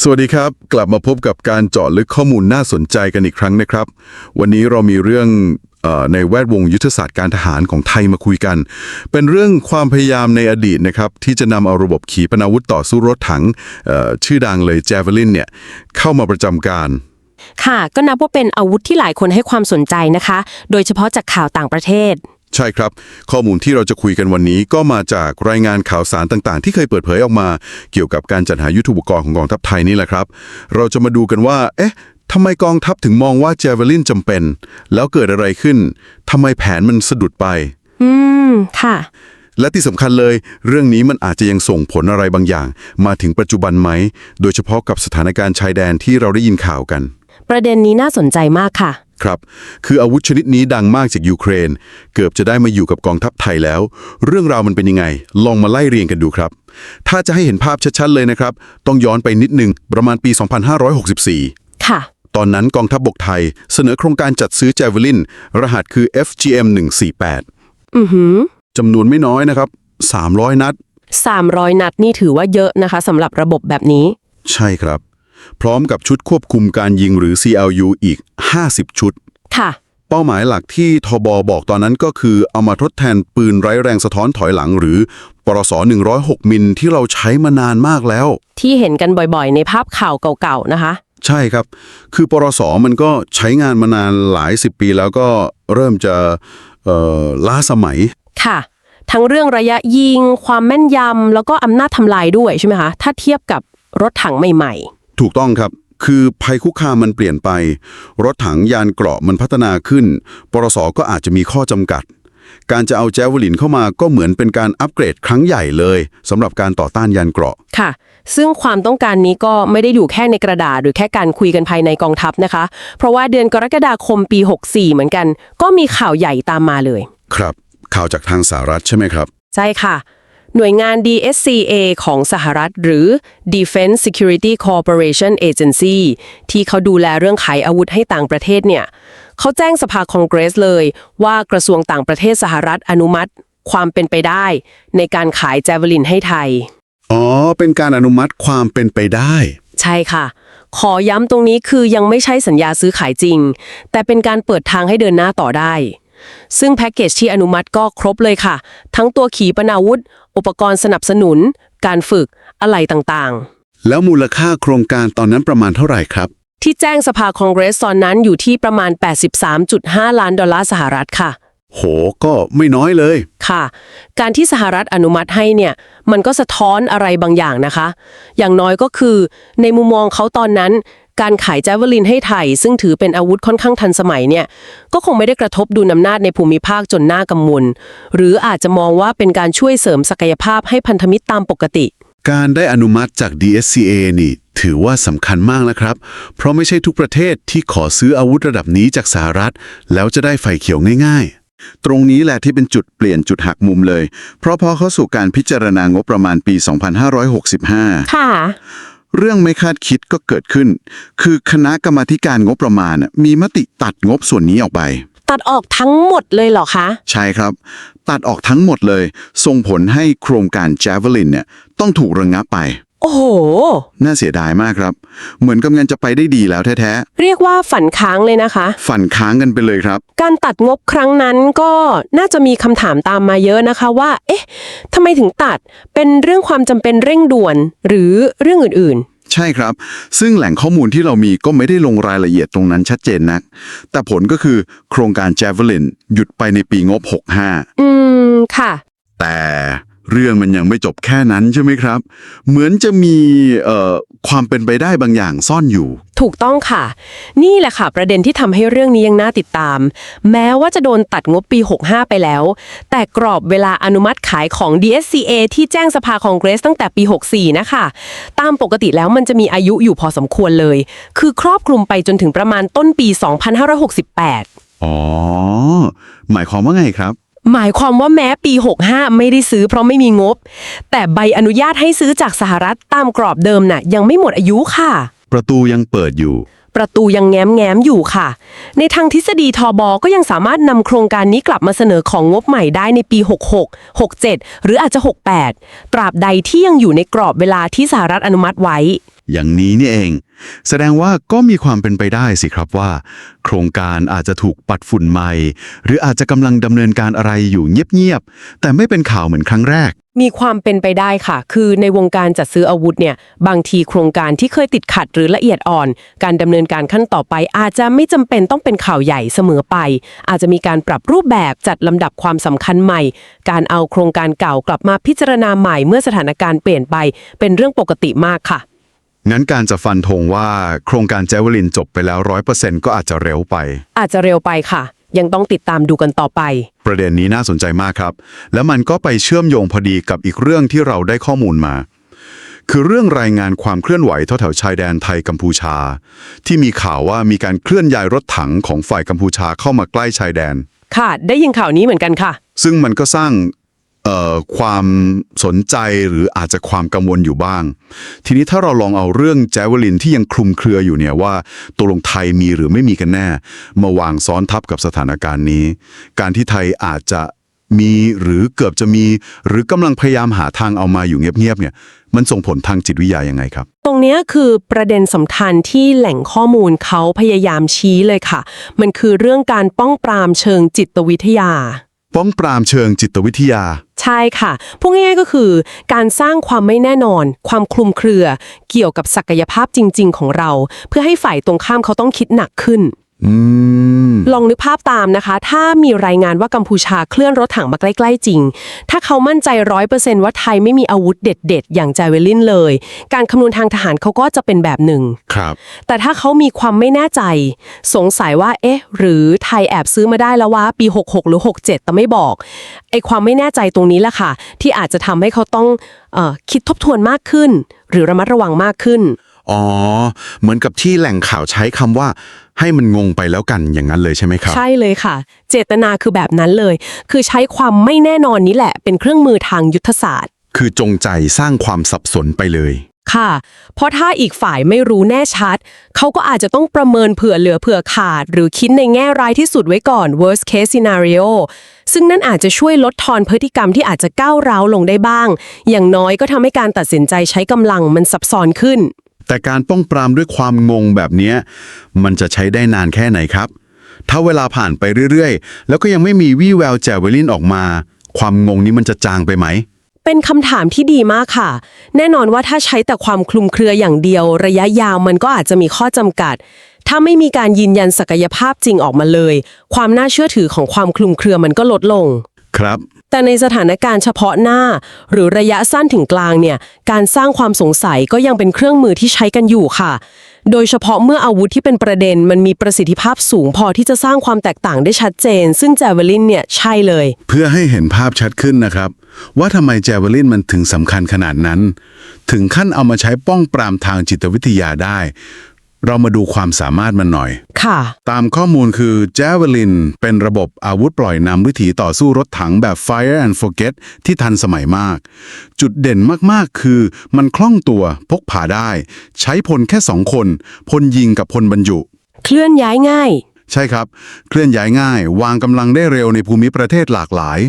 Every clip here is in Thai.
สวัสดีครับ กลับมาพบกับการเจาะลึกข้อมูลน่าสนใจกันอีกครั้งนะครับ วันนี้เรามีเรื่องออในแวดวงยุทธศาสตร์การทหารของไทยมาคุยกัน เป็นเรื่องความพยายามในอดีตนะครับ ที่จะนำเอาระบบขีปนาวุธต่อสู้รถถังชื่อดังเลย Javelin เนี่ยเข้ามาประจำการค่ะ ก็นับว่าเป็นอาวุธที่หลายคนให้ความสนใจนะคะ โดยเฉพาะจากข่าวต่างประเทศ ใช่ครับ ข้อมูลที่เราจะคุยกันวันนี้ก็มาจากรายงานข่าวสารต่างๆ ที่เคยเปิดเผยออกมา เกี่ยวกับการจัดหายุทโธปกรณ์ของกองทัพไทยนี่แหละครับ เราจะมาดูกันว่า เอ๊ะทำไมกองทัพถึงมองว่าเจเวลินจำเป็น แล้วเกิดอะไรขึ้นทำไมแผนมันสะดุดไป อืม ค่ะ และที่สำคัญเลย เรื่องนี้มันอาจจะยังส่งผลอะไรบางอย่าง มาถึงปัจจุบันไหม โดยเฉพาะกับสถานการณ์ชายแดนที่เราได้ยินข่าวกัน ประเด็นนี้น่าสนใจมากค่ะ ครับ คืออาวุธชนิดนี้ดังมากจากยูเครน เกือบจะได้มาอยู่กับกองทัพไทยแล้ว เรื่องราวมันเป็นยังไง ลองมาไล่เรียงกันดูครับ ถ้าจะให้เห็นภาพชัดๆเลยนะครับ ต้องย้อนไปนิดนึงประมาณปี 2564 ค่ะ ตอนนั้นกองทัพบบกไทย เสนอโครงการจัดซื้อ Javelin รหัสคือ FGM 148อือหือจำนวนไม่น้อยนะครับ 300 นัด 300 นัดนี่ถือว่าเยอะนะคะสำหรับระบบแบบนี้ ใช่ครับ พร้อมกับชุดควบคุมการยิงหรือ CLU อีก 50 ชุด ค่ะ เป้าหมายหลักที่ทบบอกตอนนั้นก็คือเอามาทดแทนปืนไร้แรงสะท้อนถอยหลังหรือปรส106 มิลที่เราใช้มานานมากแล้ว ที่เห็นกันบ่อยๆ ในภาพข่าวเก่าๆ นะคะ ใช่ครับ คือปรสมันก็ใช้งานมานานหลายสิบปีแล้วก็เริ่มจะเอ่อล้าสมัย ค่ะ ทั้งเรื่องระยะยิง ความแม่นยำแล้วก็อำนาจทำลายด้วยใช่ไหมคะ ถ้าเทียบกับรถถังใหม่ ถูกต้องครับคือภัยคุกคามมันเปลี่ยนไป รถถังยานเกราะมันพัฒนาขึ้น ปรสก็อาจจะมีข้อจำกัด การจะเอาแจวลินเข้ามาก็เหมือนเป็นการอัปเกรดครั้งใหญ่เลยสำหรับการต่อต้านยานเกราะๆค่ะ ซึ่งความต้องการนี้ก็ไม่ได้อยู่แค่ในกระดาษ หรือแค่การคุยกันภายในกองทัพนะคะ เพราะว่าเดือนกรกฎาคมปี 64 เหมือนกัน ก็มีข่าวใหญ่ตามมาเลย ครับ ข่าวจากทางสหรัฐใช่ไหมครับ ใช่ค่ะ หน่วยงาน DSCA ของสหรัฐ หรือ Defense Security Cooperation Agency ที่เขาดูแลเรื่องขายอาวุธให้ต่างประเทศเนี่ยเขาแจ้งสภาคองเกรสเลยว่ากระทรวงต่างประเทศสหรัฐอนุมัติ ความเป็นไปได้ ในการขายแจวลินให้ไทย อ๋อ เป็นการอนุมัติความเป็นไปได้ ใช่ค่ะ ขอย้ำตรงนี้คือยังไม่ใช่สัญญาซื้อขายจริง แต่เป็นการเปิดทางให้เดินหน้าต่อได้ซึ่งแพ็กเกจที่อนุมัติก็ครบเลยค่ะ ทั้งตัวขีปนาวุธ อุปกรณ์สนับสนุน การฝึกอะไรต่างแล้วมูลค่าโครงการตอนนั้นประมาณเท่าไหร่ครับๆที่แจ้งสภาคองเกรสตอนนั้นอยู่ที่ประมาณ 83.5 ล้านดอลลาร์สหรัฐค่ะ โหก็ไม่น้อยเลย ค่ะ การที่สหรัฐอนุมัติให้เนี่ย มันก็สะท้อนอะไรบางอย่างนะคะ อย่างน้อยก็คือ ในมุมมองเขาตอนนั้น การขายแจวลินให้ไทย ซึ่งถือเป็นอาวุธค่อนข้างทันสมัยเนี่ยก็คงไม่ได้กระทบดุลอำนาจในภูมิภาคจนน่ากำมลหรืออาจจะมองว่าเป็นการช่วยเสริมศักยภาพให้พันธมิตรตามปกติ การได้อนุมัติจาก DSCA นี่ ถือว่าสำคัญมากนะครับ เพราะไม่ใช่ทุกประเทศที่ขอซื้ออาวุธระดับนี้จากสหรัฐ แล้วจะได้ไฟเขียวง่ายๆตรงนี้แหละที่เป็นจุดเปลี่ยนจุดหักมุมเลย เพราะพอเข้าสู่การพิจารณางบประมาณปี 2565 ค่ะ เรื่องไม่คาดคิดก็เกิดขึ้น คือคณะกรรมาธิการงบประมาณน่ะมีมติตัดงบส่วนนี้ออกไป ตัดออกทั้งหมดเลยเหรอคะ ใช่ครับ ตัดออกทั้งหมดเลย ส่งผลให้โครงการ Javelin เนี่ยต้องถูกระงงับไป โอ้โห น่าเสียดายมากครับ เหมือนกำลังจะไปได้ดีแล้วแท้เรียกว่าฝันค้างเลยนะคะ ๆ ฝันค้างกันไปเลยครับ การตัดงบครั้งนั้นก็น่าจะมีคำถามตามมาเยอะนะคะว่า เอ๊ะทำไมถึงตัดเป็นเรื่องความจำเป็นเร่งด่วน หรือเรื่องอื่นใช่ครับ ซึ่งแหล่งข้อมูลที่เรามีก็ไม่ได้ลงรายละเอียดตรงนั้นชัดเจนนัก แต่ผลก็คือโครงการ Javelin หยุดไปในปีงบ65ๆอืมค่ะแต่ เรื่องมันยังไม่จบแค่นั้นใช่ไหมครับ เหมือนจะมีเอ่อความเป็นไปได้บางอย่างซ่อนอยู่ ถูกต้องค่ะ นี่แหละค่ะ ประเด็นที่ทำให้เรื่องนี้ยังน่าติดตาม แม้ว่าจะโดนตัดงบปี 65 ไปแล้ว แต่กรอบเวลาอนุมัติขายของ DSCA ที่แจ้งสภาคองเกรสตั้งแต่ปี 64 นะคะ ตามปกติแล้วมันจะมีอายุอยู่พอสมควรเลย คือครอบคลุมไปจนถึงประมาณต้นปี 2568 อ๋อ หมายความว่าไงครับ หมายความว่าแม้ปี 65 ไม่ได้ซื้อเพราะไม่มีงบ แต่ใบอนุญาตให้ซื้อจากสหรัฐตามกรอบเดิมน่ะ ยังไม่หมดอายุค่ะ ประตูยังเปิดอยู่ ประตูยังแง้มแง้มๆอยู่ค่ะ ในทางทฤษฎีทบก็ยังสามารถนำโครงการนี้กลับมาเสนอของงบใหม่ได้ในปี 66 67 หรืออาจจะ 68 ตราบใดที่ยังอยู่ในกรอบเวลาที่สหรัฐอนุมัติไว้อย่างนี้นี่เอง แสดงว่าก็มีความเป็นไปได้สิครับว่า โครงการอาจจะถูกปัดฝุ่นใหม่ หรืออาจจะกำลังดำเนินการอะไรอยู่เงียบๆแต่ไม่เป็นข่าวเหมือนครั้งแรก มีความเป็นไปได้ค่ะ คือในวงการจัดซื้ออาวุธเนี่ย บางทีโครงการที่เคยติดขัดหรือละเอียดอ่อน การดำเนินการขั้นต่อไป อาจจะไม่จำเป็นต้องเป็นข่าวใหญ่เสมอไป อาจจะมีการปรับรูปแบบจัดลำดับความสำคัญใหม่ การเอาโครงการเก่ากลับมาพิจารณาใหม่เมื่อสถานการณ์เปลี่ยนไป เป็นเรื่องปกติมากค่ะ งั้นการจะฟันธงว่าโครงการแจวลินจบไปแล้วร้อยเปอร์เซ็นต์ก็อาจจะเร็วไป อาจจะเร็วไปค่ะ ยังต้องติดตามดูกันต่อไป ประเด็นนี้น่าสนใจมากครับ แล้วมันก็ไปเชื่อมโยงพอดีกับอีกเรื่องที่เราได้ข้อมูลมา คือเรื่องรายงานความเคลื่อนไหวแถวๆชายแดนไทยกัมพูชา ที่มีข่าวว่ามีการเคลื่อนย้ายรถถังของฝ่ายกัมพูชาเข้ามาใกล้ชายแดน ค่ะ ได้ยินข่าวนี้เหมือนกันค่ะ ซึ่งมันก็สร้างเอ่อ ความสนใจหรืออาจจะความกังวลอยู่บ้าง ทีนี้ถ้าเราลองเอาเรื่องแจวลินที่ยังคลุมเครืออยู่เนี่ยว่าตกลงไทยมีหรือไม่มีกันแน่ มาวางซ้อนทับกับสถานการณ์นี้ การที่ไทยอาจจะมีหรือเกือบจะมี หรือกำลังพยายามหาทางเอามาอยู่เงียบๆเนี่ยมันส่งผลทางจิตวิทยายังไงครับ ตรงเนี้ยคือประเด็นสำคัญที่แหล่งข้อมูลเขาพยายามชี้เลยค่ะ มันคือเรื่องการป้องปรามเชิงจิตวิทยา ป้องปรามเชิงจิตวิทยา ใช่ค่ะพูดง่ายๆก็คือ การสร้างความไม่แน่นอน ความคลุมเครือ เกี่ยวกับศักยภาพจริง ๆ ของเรา เพื่อให้ฝ่ายตรงข้ามเขาต้องคิดหนักขึ้น อืม ลองนึกภาพตามนะคะ ถ้ามีรายงานว่ากัมพูชาเคลื่อนรถถังมาใกล้ ๆ จริง ถ้าเขามั่นใจร้อยเปอร์เซนต์ว่าไทยไม่มีอาวุธเด็ด ๆ อย่างจาเวลินเลย การคำนวณทางทหารเขาก็จะเป็นแบบหนึ่ง ครับ แต่ถ้าเขามีความไม่แน่ใจ สงสัยว่า เอ๊ะ หรือไทยแอบซื้อมาได้แล้วว่าปี 66 หรือ 67 แต่ไม่บอกไอ้ความไม่แน่ใจตรงนี้แหละค่ะ ที่อาจจะทำให้เขาต้องเออคิดทบทวนมากขึ้น หรือระมัดระวังมากขึ้น อ๋อ เหมือนกับที่แหล่งข่าวใช้คำว่า ให้มันงงไปแล้วกันอย่างนั้นเลยใช่ไหมครับ ใช่เลยค่ะ เจตนาคือแบบนั้นเลย คือใช้ความไม่แน่นอนนี้แหละ เป็นเครื่องมือทางยุทธศาสตร์ คือจงใจสร้างความสับสนไปเลย ค่ะ เพราะถ้าอีกฝ่ายไม่รู้แน่ชัด เขาก็อาจจะต้องประเมินเผื่อเหลือเผื่อขาด หรือคิดในแง่ร้ายที่สุดไว้ก่อน worst case scenario ซึ่งนั่นอาจจะช่วยลดทอนพฤติกรรมที่อาจจะก้าวร้าวลงได้บ้าง อย่างน้อยก็ทำให้การตัดสินใจใช้กำลังมันซับซ้อนขึ้น แต่การป้องปรามด้วยความงงแบบเนี้ยมันจะใช้ได้นานแค่ไหนครับ ถ้าเวลาผ่านไปเรื่อยๆ แล้วก็ยังไม่มีวี่แววแจวลินออกมา ความงงนี้มันจะจางไปไหม เป็นคำถามที่ดีมากค่ะ แน่นอนว่าถ้าใช้แต่ความคลุมเครืออย่างเดียว ระยะยาวมันก็อาจจะมีข้อจำกัด ถ้าไม่มีการยืนยันศักยภาพจริงออกมาเลย ความน่าเชื่อถือของความคลุมเครือมันก็ลดลง ครับ แต่ในสถานการณ์เฉพาะหน้า หรือระยะสั้นถึงกลางเนี่ยการสร้างความสงสัยก็ยังเป็นเครื่องมือที่ใช้กันอยู่ค่ะ โดยเฉพาะเมื่ออาวุธที่เป็นประเด็นมันมีประสิทธิภาพสูงพอที่จะสร้างความแตกต่างได้ชัดเจน ซึ่งแจวลินเนี่ยใช่เลย เพื่อให้เห็นภาพชัดขึ้นนะครับ ว่าทำไมแจวลินมันถึงสำคัญขนาดนั้น ถึงขั้นเอามาใช้ป้องปรามทางจิตวิทยาได้ เรามาดูความสามารถมันหน่อย ค่ะ ตามข้อมูลคือ Javelin เป็นระบบอาวุธปล่อยนำวิถีต่อสู้รถถังแบบ Fire and Forget ที่ทันสมัยมาก จุดเด่นมาก ๆ คือมันคล่องตัวพกพาได้ ใช้พลแค่สองคน พลยิงกับพลบรรจุ เคลื่อนย้ายง่าย ใช่ครับ เคลื่อนย้ายง่าย วางกำลังได้เร็วในภูมิประเทศหลากหลาย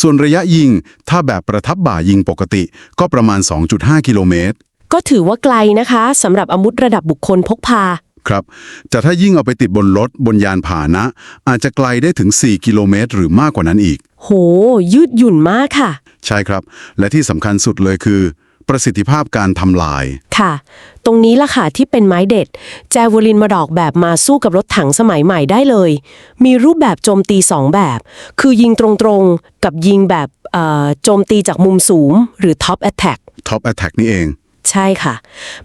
ส่วนระยะยิง ถ้าแบบประทับบ่ายิงปกติ ก็ประมาณ 2.5 กิโลเมตร ก็ถือว่าไกลนะคะสำหรับอาวุธระดับบุคคลพกพา ครับแต่ถ้ายิ่งเอาไปติดบนรถบนยานพาหนะ อาจจะไกลได้ถึง 4 กิโลเมตร หรือมากกว่านั้นอีก โห ยืดหยุ่นมากค่ะ ใช่ครับ และที่สำคัญสุดเลยคือ ประสิทธิภาพการทำลาย ค่ะ ตรงนี้ล่ะค่ะที่เป็นไม้เด็ด แจวลินมาดอกแบบมาสู้กับรถถังสมัยใหม่ได้เลย มีรูปแบบโจมตีสองแบบ คือยิงตรงๆ กับยิงแบบเอ่อโจมตีจากมุมสูง หรือ Top Attack Top Attack นี่เอง ใช่ค่ะ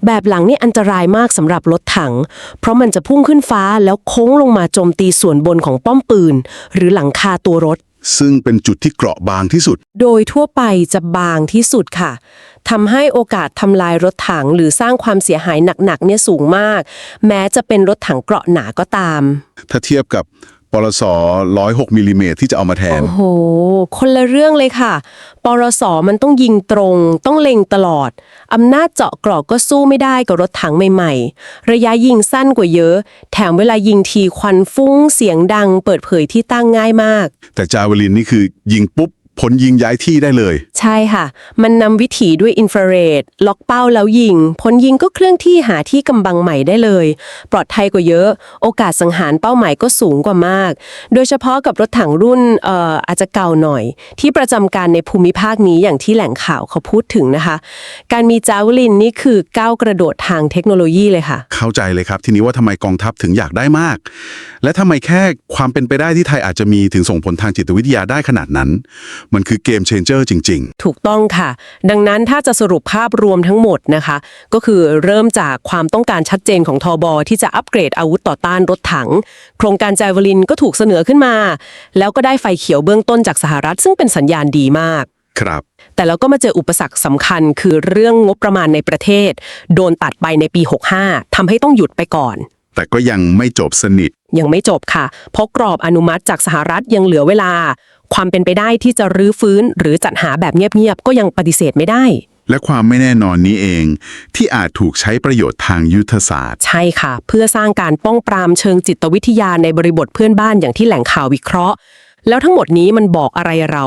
แบบหลังนี่อันตรายมากสำหรับรถถัง เพราะมันจะพุ่งขึ้นฟ้าแล้วโค้งลงมาโจมตีส่วนบนของป้อมปืน หรือหลังคาตัวรถ ซึ่งเป็นจุดที่เกราะบางที่สุด โดยทั่วไปจะบางที่สุดค่ะทำให้โอกาสทำลายรถถังหรือสร้างความเสียหายหนักๆเนี่ยสูงมาก แม้จะเป็นรถถังเกราะหนาก็ตาม ถ้าเทียบกับ ปรส106มิลลิเมตรที่จะเอามาแทน โอ้โห คนละเรื่องเลยค่ะ ปรสมันต้องยิงตรง ต้องเล็งตลอด อำนาจเจาะกรอกก็สู้ไม่ได้กับรถถังใหม่ๆ ระยะยิงสั้นกว่าเยอะ แถมเวลายิงทีควันฟุ้งเสียงดัง เปิดเผยที่ตั้งง่ายมาก แต่จาวลินนี่คือยิงปุ๊บ ผลยิงย้ายที่ได้เลย ใช่ค่ะ มันนำวิถีด้วยอินฟราเรดล็อกเป้าแล้วยิง ผลยิงก็เคลื่อนที่หาที่กำบังใหม่ได้เลย ปลอดภัยกว่าเยอะ โอกาสสังหารเป้าหมายก็สูงกว่ามาก โดยเฉพาะกับรถถังรุ่นเอ่ออาจจะเก่าหน่อย ที่ประจำการในภูมิภาคนี้อย่างที่แหล่งข่าวเขาพูดถึงนะคะ การมีจาวลินนี่คือก้าวกระโดดทางเทคโนโลยีเลยค่ะ เข้าใจเลยครับ ทีนี้ว่าทำไมกองทัพถึงอยากได้มาก และทำไมแค่ความเป็นไปได้ที่ไทยอาจจะมีถึงส่งผลทางจิตวิทยาได้ขนาดนั้นมันคือเกมเชนเจอร์จริงถูกต้องค่ะ ดังนั้นถ้าจะสรุปภาพรวมทั้งหมดนะคะ ก็คือเริ่มจากความต้องการชัดเจนของทอบอที่จะอัปเกรดอาวุธต่อต้านรถถัง โครงการแจวลินก็ถูกเสนอขึ้นมา แล้วก็ได้ไฟเขียวเบื้องต้นจากสหรัฐ ซึ่งเป็นสัญญาณดีมากๆครับ แต่แล้วก็มาเจออุปสรรคสำคัญคือเรื่องงบประมาณในประเทศ โดนตัดไปในปี 65ทำให้ต้องหยุดไปก่อน แต่ก็ยังไม่จบสนิท ยังไม่จบค่ะ เพราะกรอบอนุมัติจากสหรัฐยังเหลือเวลา ความเป็นไปได้ที่จะรื้อฟื้นหรือจัดหาแบบเงียบๆก็ยังปฏิเสธไม่ได้ และความไม่แน่นอนนี้เอง ที่อาจถูกใช้ประโยชน์ทางยุทธศาสตร์ ใช่ค่ะ เพื่อสร้างการป้องปรามเชิงจิตวิทยาในบริบทเพื่อนบ้านอย่างที่แหล่งข่าววิเคราะห์ แล้วทั้งหมดนี้มันบอกอะไรเรา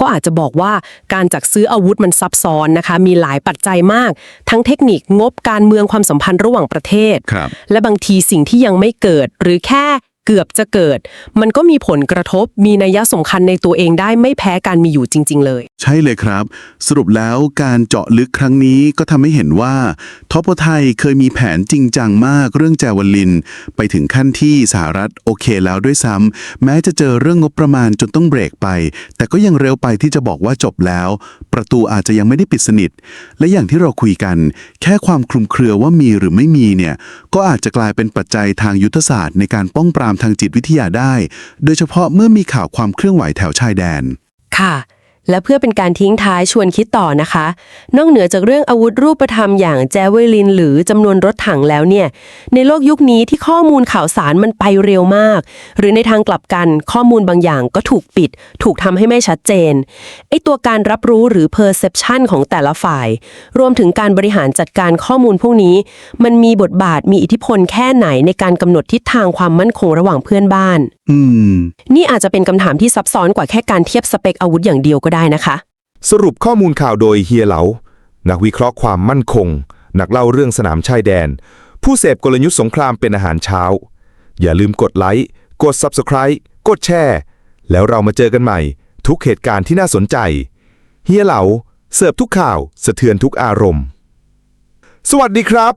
ก็อาจจะบอกว่าการจัดซื้ออาวุธมันซับซ้อนนะคะ มีหลายปัจจัยมาก ทั้งเทคนิคงบการเมืองความสัมพันธ์ระหว่างประเทศ ครับ และบางทีสิ่งที่ยังไม่เกิด หรือแค่ เกือบจะเกิด มันก็มีผลกระทบมีนัยสำคัญในตัวเองได้ไม่แพ้การมีอยู่จริง ๆ เลย ใช่เลยครับ สรุปแล้วการเจาะลึกครั้งนี้ก็ทำให้เห็นว่าทอปไทยเคยมีแผนจริงจังมากเรื่องแจวลิน ไปถึงขั้นที่สหรัฐโอเคแล้วด้วยซ้ำแม้จะเจอเรื่องงบประมาณจนต้องเบรกไป แต่ก็ยังเร็วไปที่จะบอกว่าจบแล้ว ประตูอาจจะยังไม่ได้ปิดสนิท และอย่างที่เราคุยกัน แค่ความคลุมเครือว่ามีหรือไม่มีเนี่ยก็อาจจะกลายเป็นปัจจัยทางยุทธศาสตร์ในการป้องปรามามทางจิตวิทยาได้ โดยเฉพาะเมื่อมีข่าวความเคลื่อนไหวแถวชายแดน ค่ะ และเพื่อเป็นการทิ้งท้ายชวนคิดต่อนะคะ นอกเหนือจากเรื่องอาวุธรูปธรรมอย่างแจเวลิน หรือจำนวนรถถังแล้วเนี่ย ในโลกยุคนี้ที่ข้อมูลข่าวสารมันไปเร็วมาก หรือในทางกลับกันข้อมูลบางอย่างก็ถูกปิด ถูกทำให้ไม่ชัดเจน ไอตัวการรับรู้หรือ perception ของแต่ละฝ่าย รวมถึงการบริหารจัดการข้อมูลพวกนี้ มันมีบทบาทมีอิทธิพลแค่ไหนในการกำหนดทิศทางความมั่นคงระหว่างเพื่อนบ้าน อืม นี่อาจจะเป็นคำถามที่ซับซ้อนกว่าแค่การเทียบสเปคอาวุธอย่างเดียวก็ได้นะคะ สรุปข้อมูลข่าวโดยเฮียเหลา นักวิเคราะห์ความมั่นคง นักเล่าเรื่องสนามชายแดน ผู้เสพกลยุทธ์สงครามเป็นอาหารเช้า อย่าลืมกดไลค์ กด Subscribe กดแชร์แล้วเรามาเจอกันใหม่ ทุกเหตุการณ์ที่น่าสนใจ เฮียเหลา เสิร์ฟทุกข่าว สะเทือนทุกอารมณ์ สวัสดีครับ